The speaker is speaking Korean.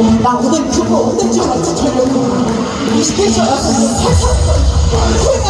나 오늘 그거 오늘 줄 알지 저녁 20대 줄 알았어 살짝 후회가 많구나 저